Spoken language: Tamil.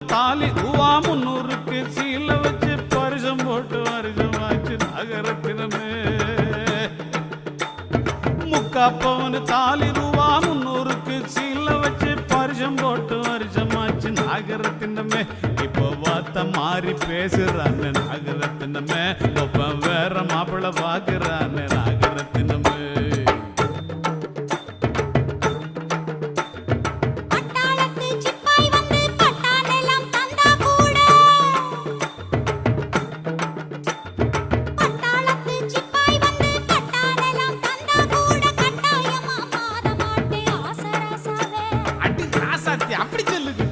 தாலி உவா முன்னூறுக்கு சீல வச்சு பரிசம் போட்டு வருஷமாச்சு நகரத்தினமே. முக்காப்பவனு தாலி ரூபா முன்னூறுக்கு சீல வச்சு பரிசம் போட்டு வருஷமாச்சு நகரத்தினமே. இப்போ வார்த்தை மாறி பேசுறானு நகரத்தினமே. ஒப்ப வேற மாப்பிள்ள பாக்குறானு. அப்படி சொல்லுங்க